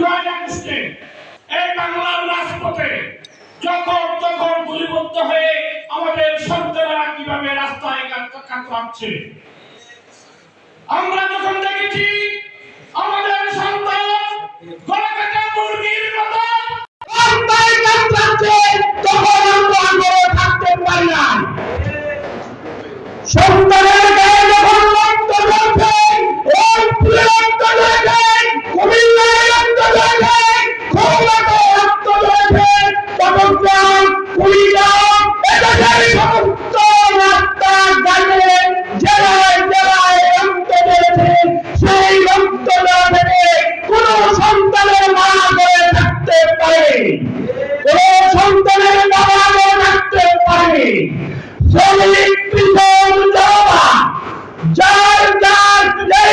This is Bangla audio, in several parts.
জুলাই আগস্টে এই বাংলার রাজপথে যখন তখন গুলিবদ্ধ হয়ে আমাদের সন্তানেরা কীভাবে রাস্তায় আমরা যখন দেখেছি আমাদের সন্তান গলাকাটা মুরগির মতো।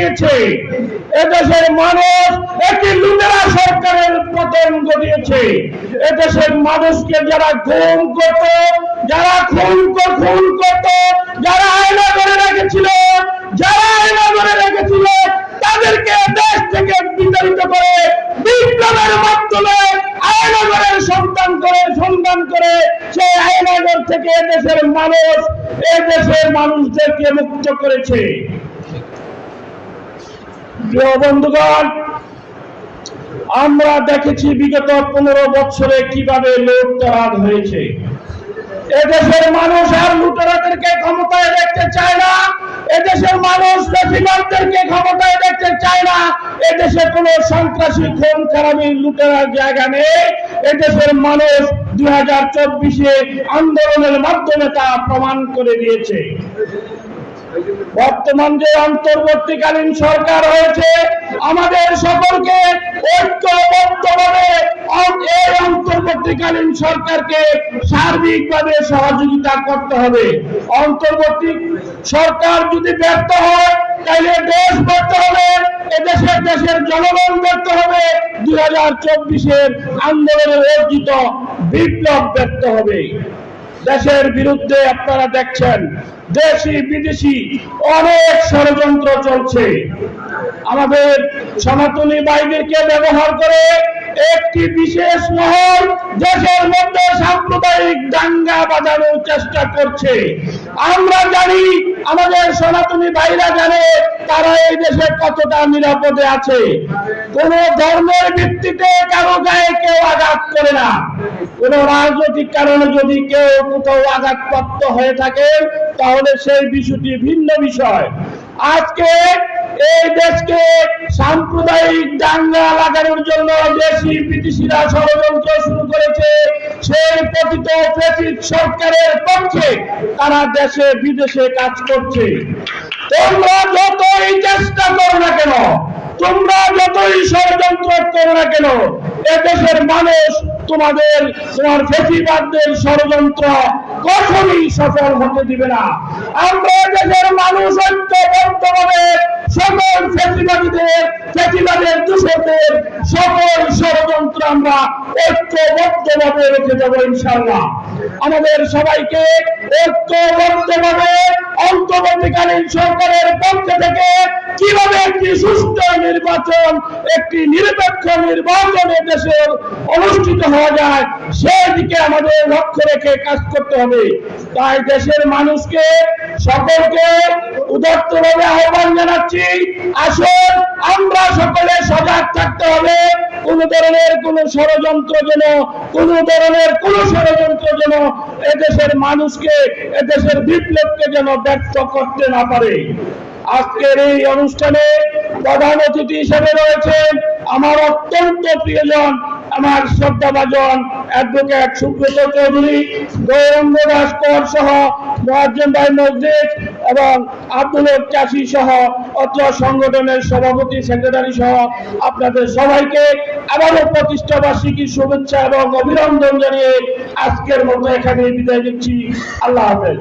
ঘটিয়েছে এদেশের মানুষ একটি লুটেরা সরকারের পতন ঘটিয়েছে। এদেশের মানুষকে যারা গুম করত, যারা খুন খুন করত, যারা আয়না করে রেখেছিল, যারা আয়না করে রেখেছিল, তাদেরকে দেশ থেকে বিতাড়িত করে, বিপ্লবের মাধ্যমে আয়নাগরের সন্তান করে সন্ধান করে, সেই আয়নাগর থেকে দেশের মানুষ এ দেশের মানুষদেরকে মুক্ত করেছে। বন্ধুগণ, আমরা দেখেছি বিগত পনেরো বছরে কীভাবে লুটতরাজ হয়েছে। এদেশের মানুষ আর লুটেরাদেরকে ক্ষমতায় দেখতে চায় না, এদেশের মানুষ বেশিরভাগদেরকে ক্ষমতায় দেখতে চায় না, এদেশে কোনো সন্ত্রাসী, খুন, খারাপি, লুটেরার জায়গা নেই। এদেশের মানুষ দুই হাজার আন্দোলনের মাধ্যমে তা প্রমাণ করে দিয়েছে। বর্তমান যে অন্তর্বর্তীকালীন সরকার হয়েছে, আমাদের সকলকে ঐক্যবদ্ধভাবে এই অন্তর্বর্তীকালীন সরকারকে সার্বিকভাবে সহযোগিতা করতে হবে। অন্তর্বর্তী সরকার যদি ব্যর্থ হয় তাহলে দেশ ব্যর্থ হবে, এদেশের দেশের জনগণ ব্যর্থ হবে। দুই হাজার চব্বিশের আন্দোলনের অর্জিত বিপ্লব ব্যর্থ হবে। দেশের বিরুদ্ধে আপনারা দেখছেন, দেশি, বিদেশি অনেক ষড়যন্ত্র চলছে। আমাদের সনাতনী বাইদেরকে ব্যবহার করে একটি বিশেষ মহল দেশের মধ্যে সাম্প্রদায়িক দাঙ্গা বাজানোর চেষ্টা করছে। আমরা জানি, আমাদের সনাতনী ভাইরা জানে তারা এই দেশে কতটা নিরাপদে আছে। কোন ধর্মের ভিত্তিতে কারও গায়ে কেউ আঘাত করে না। কোন রাজনৈতিক কারণে যদি কেউ কোথাও আঘাতপ্রাপ্ত হয়ে থাকে, তাহলে সেই বিষয়টি ভিন্ন বিষয়। আজকে এই দেশকে সাম্প্রদায়িক দাঙ্গা লাগানোর জন্য দেশি বিদেশিরা ষড়যন্ত্র শুরু করেছে, সেই পতিত প্রেসিড সরকারের পক্ষে তারা দেশে, বিদেশে কাজ করছে। তোমরা যতই চেষ্টা করো না কেন, তোমরা যতই ষড়যন্ত্র করো না কেন, এদেশের মানুষ তোমাদের, তোমার ফেসিবাদদের ষড়যন্ত্র কখনই সফল হতে দিবে না। আমরা দেশের মানুষ ঐক্যবদ্ধভাবে সকল ফেসিবাদীদের, ফেসিবাদের সকল ষড়যন্ত্র আমরা ঐক্যবদ্ধভাবে রেখে ইনশাল্লাহ আমাদের সবাইকে ঐক্যবদ্ধভাবে অন্তর্বর্তীকালীন সরকারের পক্ষ থেকে কীভাবে একটি সুষ্ঠু নির্বাচন, একটি নিরপেক্ষ নির্বাচন দেশের দেশে অনুষ্ঠিত হওয়া যায় সেই দিকে আমাদের লক্ষ্য রেখে কাজ করতে হবে। তাই দেশের মানুষকে সকলকে উদাত্তভাবে আহ্বান জানাচ্ছি, আসুন আমরা সকলে সজাগ থাকতে হবে। কোন ধরনের কোন ষড়যন্ত্র যেন, কোন ধরনের কোন ষড়যন্ত্র যেন এদেশের মানুষকে, এদেশের বিপ্লবকে যেন ব্যর্থ করতে না পারে। আজকের এই অনুষ্ঠানে প্রধান অতিথি হিসেবে রয়েছেন আমার অত্যন্ত প্রিয়জন আমার শ্রদ্ধাভাজন অ্যাডভোকেট সুব্রত চৌধুরী, গৌরঙ্গ দাস কর সহ মহাজন ভাই মসজিদ এবং আব্দুল চাষি সহ অত্র সংগঠনের সভাপতি সেক্রেটারি সহ আপনাদের সবাইকে আবারও প্রতিষ্ঠা বার্ষিকী শুভেচ্ছা এবং অভিনন্দন জানিয়ে আজকের মতো এখানে বিদায় দিচ্ছি আল্লাহ হাফেজ।